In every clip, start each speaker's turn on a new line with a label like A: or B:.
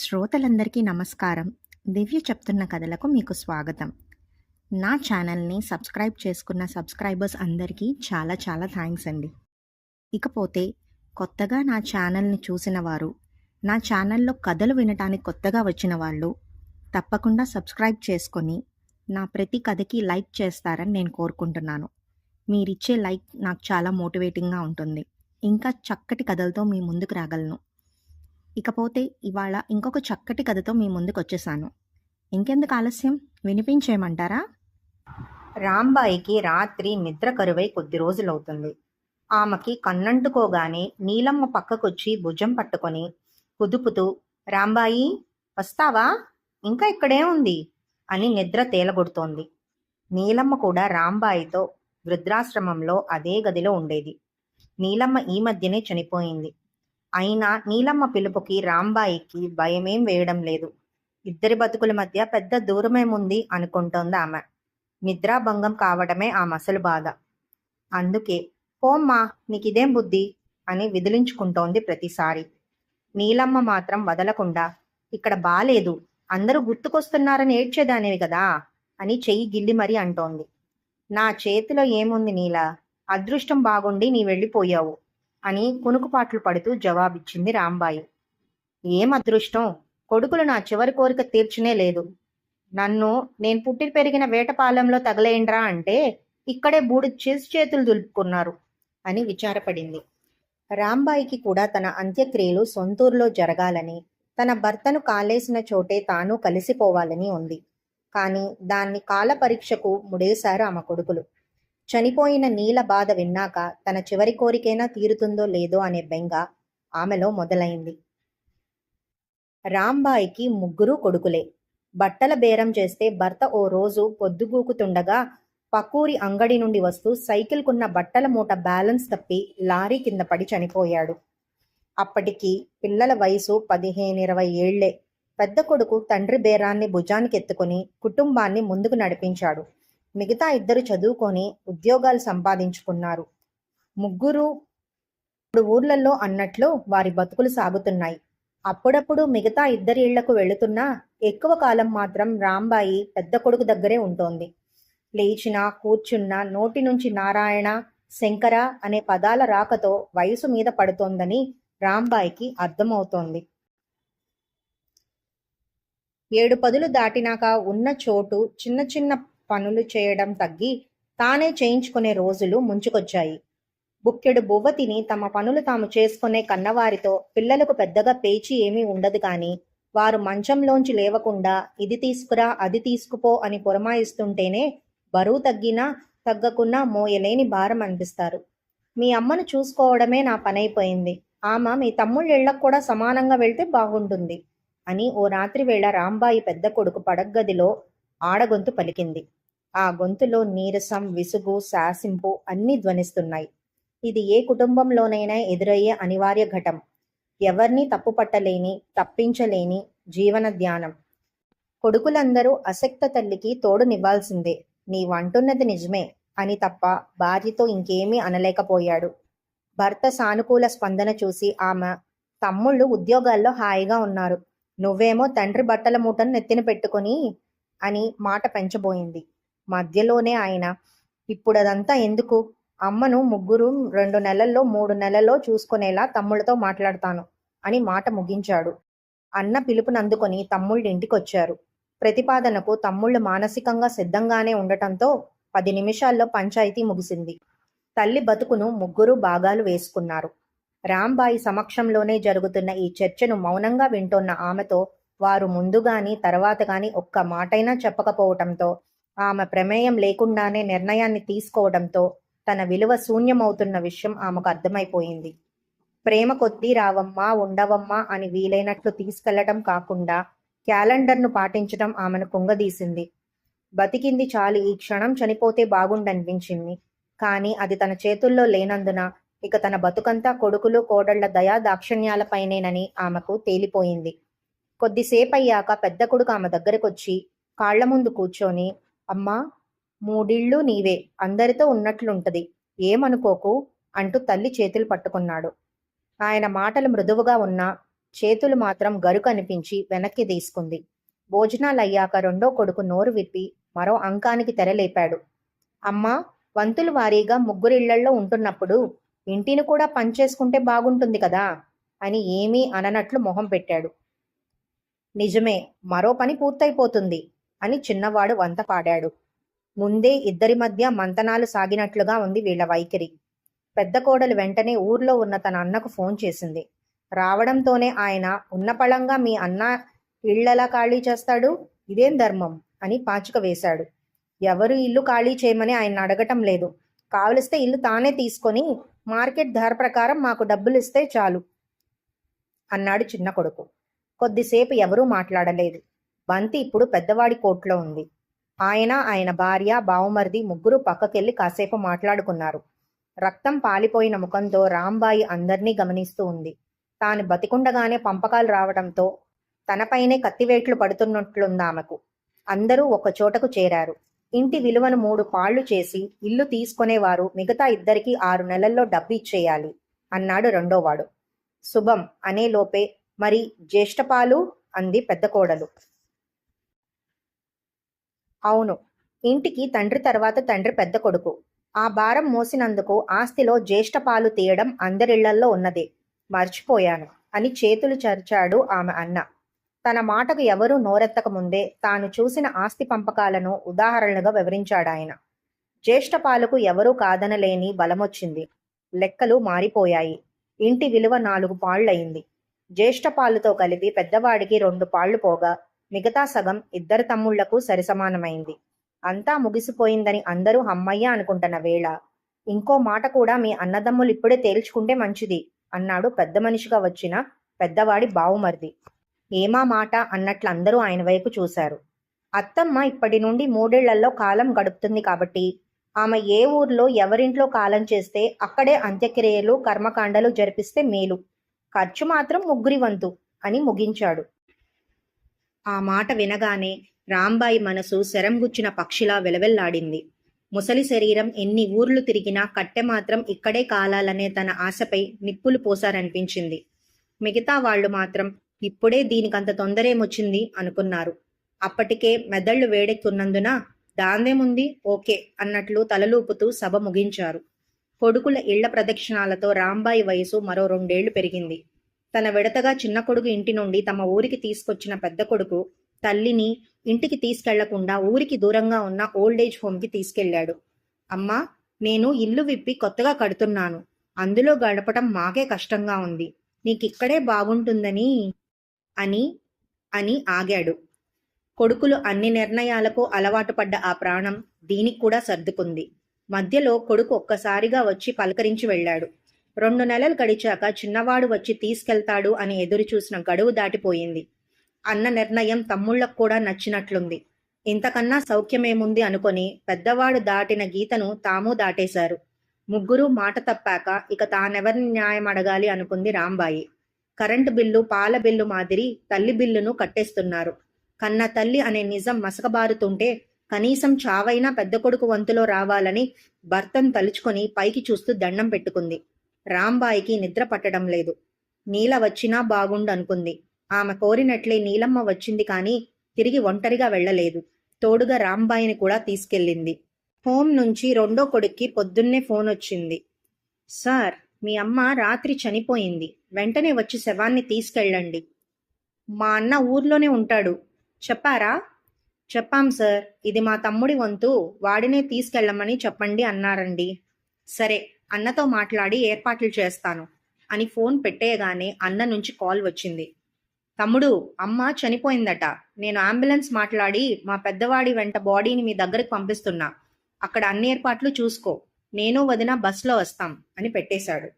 A: శ్రోతలందరికీ నమస్కారం. దివ్య చెప్తున్న కథలకు మీకు స్వాగతం. నా ఛానల్ని సబ్స్క్రైబ్ చేసుకున్న సబ్స్క్రైబర్స్ అందరికీ చాలా చాలా థ్యాంక్స్ అండి. ఇకపోతే కొత్తగా నా ఛానల్ని చూసిన వారు నా ఛానల్లో కథలు వినటానికి కొత్తగా వచ్చిన వాళ్ళు తప్పకుండా సబ్స్క్రైబ్ చేసుకొని నా ప్రతి కథకి లైక్ చేస్తారని నేను కోరుకుంటున్నాను. మీరిచ్చే లైక్ నాకు చాలా మోటివేటింగ్గా ఉంటుంది. ఇంకా చక్కటి కథలతో మీ ముందుకు రాగలను. ఇకపోతే ఇవాళ ఇంకొక చక్కటి కథతో మీ ముందుకు వచ్చేసాను ఇంకెందుకు ఆలస్యం? వినిపించేయమంటారా? రాంబాయికి రాత్రి నిద్ర కరువై కొద్ది రోజులవుతుంది. ఆమెకి కన్నంటుకోగానే నీలమ్మ పక్కకొచ్చి భుజం పట్టుకొని కుదుపుతూ రాంబాయి వస్తావా? ఇంకా ఇక్కడే ఉంది అని నిద్ర తేలగొడుతోంది. నీలమ్మ కూడా రాంబాయితో వృద్ధాశ్రమంలో అదే గదిలో ఉండేది. నీలమ్మ ఈ మధ్యనే చనిపోయింది. అయినా నీలమ్మ పిలుపుకి రాంబాయికి భయమేం వేయడం లేదు. ఇద్దరి బతుకుల మధ్య పెద్ద దూరమేముంది అనుకుంటోంది ఆమె. నిద్రాభంగం కావడమే ఆ మసలు బాధ. అందుకే పోమ్మా నీకిదేం బుద్ధి? అని విదిలించుకుంటోంది ప్రతిసారి. నీలమ్మ మాత్రం వదలకుండా ఇక్కడ బాలేదు అందరూ గుర్తుకొస్తున్నారని ఏడ్చేదానేవి కదా? అని చెయ్యి గిల్లి మరీ అంటోంది. నా చేతిలో ఏముంది నీలా? అదృష్టం బాగుండి నీ వెళ్ళిపోయావు. అని కునుకుపాట్లు పడుతూ జవాబిచ్చింది రాంబాయి. ఏం అదృష్టం? కొడుకులు నా చివరి కోరిక తీర్చునే లేదు. నన్ను నేను పుట్టి పెరిగిన వేటపాలెంలో తగలేయండ్రా అంటే ఇక్కడే బూడి చేసి చేతులు దులుపుకున్నారు అని విచారపడింది. రాంబాయికి కూడా తన అంత్యక్రియలు సొంతూరులో జరగాలని తన భర్తను కాలేసిన చోటే తాను కలిసిపోవాలని ఉంది. కానీ దాన్ని కాల పరీక్షకు ముడేశారు ఆమె కొడుకులు. చనిపోయిన నీల బాధ విన్నాక తన చివరి కోరికైనా తీరుతుందో లేదో అనే బెంగ ఆమెలో మొదలైంది. రాంబాయికి ముగ్గురు కొడుకులే. బట్టల బేరం చేస్తే భర్త ఓ రోజు పొద్దుగూకుతుండగా పకూరి అంగడి నుండి వస్తూ సైకిల్కున్న బట్టల మూట బ్యాలెన్స్ తప్పి లారీ కింద పడి చనిపోయాడు. అప్పటికి పిల్లల వయసు పదిహేను ఇరవై ఏళ్ళే పెద్ద కొడుకు తండ్రి బేరాన్ని భుజానికి ఎత్తుకుని కుటుంబాన్ని ముందుకు నడిపించాడు. మిగతా ఇద్దరు చదువుకొని ఉద్యోగాలు సంపాదించుకున్నారు. ముగ్గురు ఇప్పుడు ఊర్లలో అన్నట్లు వారి బతుకులు సాగుతున్నాయి. అప్పుడప్పుడు మిగతా ఇద్దరి ఇళ్ళకు వెళుతున్నా ఎక్కువ కాలం మాత్రం రాంబాయి పెద్ద కొడుకు దగ్గరే ఉంటోంది. లేచినా కూర్చున్నా నోటి నుంచి నారాయణ శంకర అనే పదాల రాకతో వయసు మీద పడుతోందని రాంబాయికి అర్థమవుతోంది. ఏడు పదులు దాటినాక ఉన్న చోటు చిన్న చిన్న పనులు చేయడం తగ్గి తానే చేయించుకునే రోజులు ముంచుకొచ్చాయి. బుక్కెడు బువ్వ తిని తమ పనులు తాము చేసుకునే కన్నవారితో పిల్లలకు పెద్దగా పేచి ఏమీ ఉండదు కానీ వారు మంచంలోంచి లేవకుండా ఇది తీసుకురా అది తీసుకుపో అని పురమాయిస్తుంటేనే బరువు తగ్గినా తగ్గకున్నా మోయలేని భారం అనిపిస్తారు. మీ అమ్మను చూసుకోవడమే నా పనైపోయింది. ఆమె మీ తమ్ముళ్ళిళ్ళకు కూడా సమానంగా వెళ్తే బాగుంటుంది అని ఓ రాత్రి వేళ రాంబాయి పెద్ద కొడుకు పడగ్గదిలో ఆడగొంతు పలికింది. ఆ గొంతులో నీరసం విసుగు శాసింపు అన్నీ ధ్వనిస్తున్నాయి. ఇది ఏ కుటుంబంలోనైనా ఎదురయ్యే అనివార్య ఘటం. ఎవరిని తప్పుపట్టలేని తప్పించలేని జీవన ధ్యానం. కొడుకులందరూ అసక్త తల్లికి తోడునివ్వాల్సిందే నీవంటున్నది నిజమే. అని తప్ప భార్యతో ఇంకేమీ అనలేకపోయాడు. భర్త సానుకూల స్పందన చూసి ఆమె తమ్ముళ్ళు ఉద్యోగాల్లో హాయిగా ఉన్నారు. నువ్వేమో తండ్రి బట్టల మూటను నెత్తిన పెట్టుకొని అని మాట పెంచబోయింది. మధ్యలోనే ఆయన. ఇప్పుడు అదంతా ఎందుకు? అమ్మను ముగ్గురు రెండు నెలల్లో మూడు నెలల్లో చూసుకునేలా తమ్ముళ్ళతో మాట్లాడతాను అని మాట ముగించాడు. అన్న పిలుపునందుకొని తమ్ముళ్ళు ఇంటికొచ్చారు ప్రతిపాదనకు తమ్ముళ్ళు మానసికంగా సిద్ధంగానే ఉండటంతో పది నిమిషాల్లో పంచాయతీ ముగిసింది. తల్లి బతుకును ముగ్గురు భాగాలు వేసుకున్నారు. రాంబాయి సమక్షంలోనే జరుగుతున్న ఈ చర్చను మౌనంగా వింటోన్న ఆమెతో వారు ముందుగాని తర్వాత గాని ఒక్క మాటైనా చెప్పకపోవటంతో ఆమె ప్రమేయం లేకుండానే నిర్ణయాన్ని తీసుకోవడంతో తన విలువ శూన్యమవుతున్న విషయం ఆమెకు అర్థమైపోయింది. ప్రేమ కొద్దీ రావమ్మా ఉండవమ్మా అని వీలైనట్లు తీసుకెళ్ళటం కాకుండా క్యాలెండర్ను పాటించడం ఆమెను కుంగదీసింది బతికింది చాలు ఈ క్షణం చనిపోతే బాగుండనిపించింది. కానీ అది తన చేతుల్లో లేనందున ఇక తన బతుకంతా కొడుకులు కోడళ్ళ దయా దాక్షిణ్యాలపైనేనని ఆమెకు తేలిపోయింది. కొద్దిసేపయ్యాక పెద్ద కొడుకు ఆమె దగ్గరకొచ్చి కాళ్ళ ముందు కూర్చొని అమ్మా మూడిళ్ళు నీవే అందరితో ఉన్నట్లుంటది. ఏమనుకోకు? అంటూ తల్లి చేతులు పట్టుకున్నాడు. ఆయన మాటలు మృదువుగా ఉన్నా చేతులు మాత్రం గరుకు అనిపించి వెనక్కి తీసుకుంది. భోజనాలయ్యాక రెండో కొడుకు నోరు విప్పి మరో అంకానికి తెరలేపాడు. అమ్మా వంతులు వారీగా ముగ్గురిళ్ళల్లో ఉంటున్నప్పుడు ఇంటిని కూడా పంచేసుకుంటే బాగుంటుంది కదా? అని ఏమీ అననట్లు మొహం పెట్టాడు. నిజమే మరో పని పూర్తయిపోతుంది. అని చిన్నవాడు వంత పాడాడు. ముందే ఇద్దరి మధ్య మంతనాలు సాగినట్లుగా ఉంది వీళ్ళ వైఖరి. పెద్ద కోడలు వెంటనే ఊర్లో ఉన్న తన అన్నకు ఫోన్ చేసింది. రావడంతోనే ఆయన ఉన్నపళంగా మీ అన్న ఇళ్ళలా ఖాళీ చేస్తాడు? ఇదేం ధర్మం? అని పాచిక వేశాడు. ఎవరు ఇల్లు ఖాళీ చేయమని ఆయన అడగటం లేదు. కావలిస్తే ఇల్లు తానే తీసుకొని మార్కెట్ ధర ప్రకారం మాకు డబ్బులు ఇస్తే చాలు అన్నాడు చిన్న కొడుకు. కొద్దిసేపు ఎవరూ మాట్లాడలేదు. బంతి ఇప్పుడు పెద్దవాడి కోట్లో ఉంది. ఆయన ఆయన భార్య బావుమరిది ముగ్గురు పక్కకెళ్ళి కాసేపు మాట్లాడుకున్నారు. రక్తం పాలిపోయిన ముఖంతో రాంబాయి అందర్నీ గమనిస్తూ ఉంది. తాను బతికుండగానే పంపకాలు రావడంతో తనపైనే కత్తివేట్లు పడుతున్నట్లుంది ఆమెకు అందరూ ఒక చోటకు చేరారు. ఇంటి విలువను మూడు పాళ్ళు చేసి ఇల్లు తీసుకునేవారు మిగతా ఇద్దరికి ఆరు నెలల్లో డబ్బు ఇచ్చేయాలి అన్నాడు రెండోవాడు. శుభం అనే లోపే మరి జ్యేష్ఠపాలు అంది పెద్ద కోడలు. అవును. ఇంటికి తండ్రి తర్వాత తండ్రి పెద్ద కొడుకు. ఆ భారం మోసినందుకు ఆస్తిలో జ్యేష్ఠ పాలు తీయడం అందరిళ్ళల్లో ఉన్నదే. మర్చిపోయాను అని చేతులు చరిచాడు ఆమె అన్న. తన మాటకు ఎవరూ నోరెత్తక ముందే తాను చూసిన ఆస్తి పంపకాలను ఉదాహరణలుగా వివరించాడాయన. జ్యేష్ఠ పాలకు ఎవరూ కాదనలేని బలమొచ్చింది. లెక్కలు మారిపోయాయి. ఇంటి విలువ నాలుగు పాళ్ళయింది జ్యేష్ఠ పాలుతో కలిపి పెద్దవాడికి రెండు పాళ్ళు పోగా మిగతా సగం ఇద్దరు తమ్ముళ్ళకు సరిసమానమైంది. అంతా ముగిసిపోయిందని అందరూ హమ్మయ్య అనుకుంటున్న వేళ. ఇంకో మాట కూడా మీ అన్నదమ్ములు ఇప్పుడే తేల్చుకుంటే మంచిది అన్నాడు పెద్ద మనిషిగా వచ్చిన పెద్దవాడి బావుమరిది. ఏమా మాట అన్నట్లు అందరూ ఆయన వైపు చూశారు. అత్తమ్మ ఇప్పటి నుండి మూడేళ్ళలో కాలం గడుపుతుంది కాబట్టి ఆమె ఏ ఊర్లో ఎవరింట్లో కాలం చేస్తే అక్కడే అంత్యక్రియలు కర్మకాండలు జరిపిస్తే మేలు. ఖర్చు మాత్రం ముగ్గురి వంతు అని ముగించాడు. ఆ మాట వినగానే రాంబాయి మనసు శరంగుచ్చిన పక్షిలా వెలవెల్లాడింది. ముసలి శరీరం ఎన్ని ఊర్లు తిరిగినా కట్టె మాత్రం ఇక్కడే కాలాలనే తన ఆశపై నిప్పులు పోసారనిపించింది మిగతా వాళ్ళు మాత్రం ఇప్పుడే దీనికంత తొందరేమొచ్చింది అనుకున్నారు. అప్పటికే మెదళ్ళు వేడెక్కున్నందున దాందేముంది? ఓకే అన్నట్లు తలలూపుతూ సభ ముగించారు. కొడుకుల ఇళ్ళ ప్రదక్షిణాలతో రాంబాయి వయసు మరో రెండేళ్ళు పెరిగింది. తన విడతగా చిన్న కొడుకు ఇంటి నుండి తమ ఊరికి తీసుకొచ్చిన పెద్ద కొడుకు తల్లిని ఇంటికి తీసుకెళ్ళకుండా ఊరికి దూరంగా ఉన్న ఓల్డేజ్ హోమ్కి తీసుకెళ్ళాడు అమ్మా నేను ఇల్లు విప్పి కొత్తగా కడుతున్నాను. అందులో గడపటం మాకే కష్టంగా ఉంది. నీకిక్కడే బాగుంటుందని అని అని ఆగాడు. కొడుకులు అన్ని నిర్ణయాలకు అలవాటు పడ్డ ఆ ప్రాణం దీనికి కూడా సర్దుకుంది. మధ్యలో కొడుకు ఒక్కసారిగా వచ్చి పలకరించి వెళ్ళాడు. రెండు నెలలు గడిచాక చిన్నవాడు వచ్చి తీసుకెళ్తాడు అని ఎదురు చూసిన గడువు దాటిపోయింది. అన్న నిర్ణయం తమ్ముళ్ళకు కూడా నచ్చినట్లుంది. ఇంతకన్నా సౌఖ్యమేముంది అనుకొని పెద్దవాడు దాటిన గీతను తాము దాటేశారు. ముగ్గురు మాట తప్పాక ఇక తానెవరిని న్యాయం అడగాలి అనుకుంది రాంబాయి. కరెంటు బిల్లు పాల బిల్లు మాదిరి తల్లి బిల్లును కట్టేస్తున్నారు. కన్న తల్లి అనే నిజం మసకబారుతుంటే కనీసం చావైనా పెద్ద కొడుకు వంతులో రావాలని భర్తను తలుచుకొని పైకి చూస్తూ దండం పెట్టుకుంది. రాంబాయికి నిద్ర పట్టడం లేదు. నీల వచ్చినా బాగుండు అనుకుంది ఆమె కోరినట్లే నీలమ్మ వచ్చింది కానీ తిరిగి ఒంటరిగా వెళ్ళలేదు. తోడుగా రాంబాయిని కూడా తీసుకెళ్ళింది. హోమ్ నుంచి రెండో కొడుక్కి పొద్దున్నే ఫోన్ వచ్చింది. సార్ మీ అమ్మ రాత్రి చనిపోయింది. వెంటనే వచ్చి శవాన్ని తీసుకెళ్ళండి. మా అన్న ఊర్లోనే ఉంటాడు. చెప్పారా? చెప్పాం సార్. ఇది మా తమ్ముడి వంతు. వాడినే తీసుకెళ్ళమని చెప్పండి అన్నారండి. సరే. అన్నతో మాట్లాడి ఏర్పాట్లు చేస్తాను అని ఫోన్ పెట్టేయగానే అన్న నుంచి కాల్ వచ్చింది. తమ్ముడు అమ్మ చనిపోయిందట. నేను అంబులెన్స్ మాట్లాడి మా పెద్దవాడి వెంట బాడీని మీ దగ్గరకు పంపిస్తున్నా. అక్కడ అన్ని ఏర్పాట్లు చూసుకో. నేను వదిన బస్సులో వస్తాం అని పెట్టేశాడు.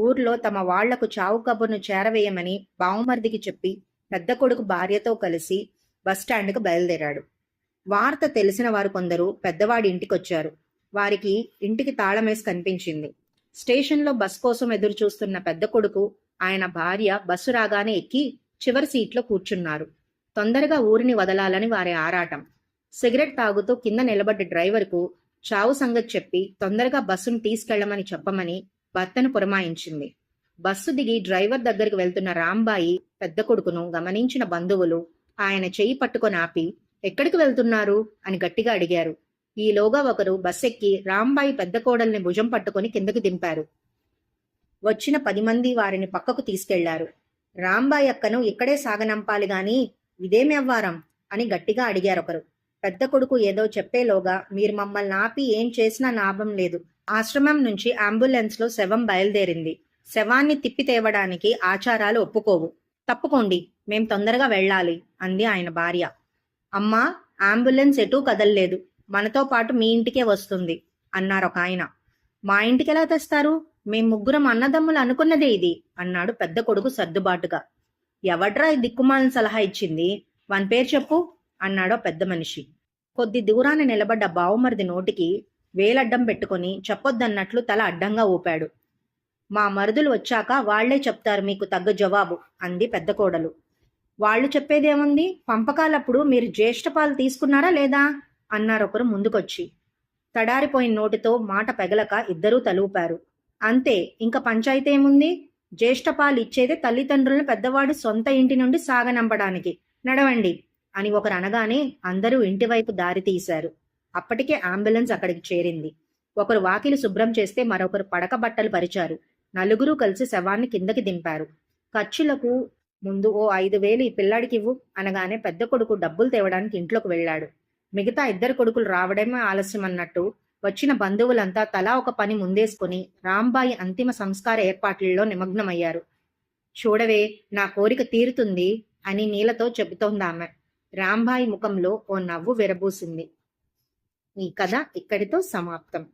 A: ఊర్లో తమ వాళ్ళకు చావు కబుర్ను చేరవేయమని బావుమర్దికి చెప్పి పెద్ద కొడుకు భార్యతో కలిసి బస్టాండ్కు బయలుదేరాడు. వార్త తెలిసిన వారు కొందరు పెద్దవాడి ఇంటికొచ్చారు. వారికి ఇంటికి తాళమేసి కనిపించింది. స్టేషన్లో బస్ కోసం ఎదురు చూస్తున్న పెద్ద కొడుకు ఆయన భార్య బస్సు రాగానే ఎక్కి చివరి సీట్లో కూర్చున్నారు. తొందరగా ఊరిని వదలాలని వారి ఆరాటం. సిగరెట్ తాగుతూ కింద నిలబడ్డ డ్రైవర్కు చావు సంగతి చెప్పి తొందరగా బస్సును తీసుకెళ్ళమని చెప్పమని భర్తను పురమాయించింది. బస్సు దిగి డ్రైవర్ దగ్గరికి వెళ్తున్న రాంబాయి పెద్ద కొడుకును గమనించిన బంధువులు ఆయన చేయి పట్టుకొని ఆపి ఎక్కడికి వెళ్తున్నారు? అని గట్టిగా అడిగారు. ఈలోగా ఒకరు బస్సెక్కి రాంబాయి పెద్ద కోడల్ని భుజం పట్టుకొని కిందకు దింపారు. వచ్చిన పది మంది వారిని పక్కకు తీసుకెళ్ళారు. రాంబాయి అక్కను ఇక్కడే సాగనంపాలి గాని ఇదేమెవ్వారం అని గట్టిగా అడిగారొకరు పెద్ద కొడుకు ఏదో చెప్పేలోగా మీరు మమ్మల్ని ఆపి ఏం చేసినా లాభం లేదు. ఆశ్రమం నుంచి అంబులెన్స్లో శవం బయలుదేరింది. శవాన్ని తిప్పి తేవడానికి ఆచారాలు ఒప్పుకోవు. తప్పుకోండి మేం తొందరగా వెళ్ళాలి అంది ఆయన భార్య. అమ్మా అంబులెన్స్ ఎటూ కదల్లేదు. మనతో పాటు మీ ఇంటికే వస్తుంది అన్నారు ఒక ఆయన. మా ఇంటికి ఎలా తెస్తారు? మేం ముగ్గురం అన్నదమ్ములు అనుకున్నదే ఇది అన్నాడు పెద్ద కొడుకు సర్దుబాటుగా. ఎవడ్రా దిక్కుమాలని సలహా ఇచ్చింది? వన్ పేరు చెప్పు అన్నాడో పెద్ద మనిషి. కొద్ది దూరాన నిలబడ్డ బావమరిది నోటికి వేలడ్డం పెట్టుకొని చెప్పొద్దన్నట్లు తల అడ్డంగా ఊపాడు. మా మరుదులు వచ్చాక వాళ్ళే చెప్తారు మీకు తగ్గ జవాబు అంది పెద్ద కోడలు. వాళ్ళు చెప్పేదేముంది? పంపకాలప్పుడు మీరు జ్యేష్ఠపాలు తీసుకున్నారా లేదా? అన్నారొకరు ముందుకొచ్చి. తడారిపోయిన నోటితో మాట పెగలక ఇద్దరూ తలూపారు. అంతే ఇంక పంచాయతీ ఏముంది? జ్యేష్ఠపాలు ఇచ్చేదే తల్లిదండ్రులను పెద్దవాడు సొంత ఇంటి నుండి సాగనంపడానికి. నడవండి అని ఒకరు అనగానే అందరూ ఇంటివైపు దారి తీశారు. అప్పటికే అంబులెన్స్ అక్కడికి చేరింది. ఒకరు వాకిలి శుభ్రం చేస్తే మరొకరు పడక బట్టలు పరిచారు. నలుగురు కలిసి శవాన్ని కిందకి దింపారు. ఖర్చులకు ముందు ఓ ఐదు వేలు ఈ పిల్లాడికి ఇవ్వు అనగానే పెద్ద కొడుకు డబ్బులు తేవడానికి ఇంట్లోకి వెళ్ళాడు. మిగతా ఇద్దరు కొడుకులు రావడమే ఆలస్యం అన్నట్టు వచ్చిన బంధువులంతా తలా ఒక పని ముందేసుకుని రాంబాయి అంతిమ సంస్కార ఏర్పాట్లలో నిమగ్నమయ్యారు. చూడవే నా కోరిక తీరుతుంది అని నీలతో చెబుతోందామె. రాంబాయి ముఖంలో ఓ నవ్వు విరబూసింది. ఈ కథ ఇక్కడితో సమాప్తం.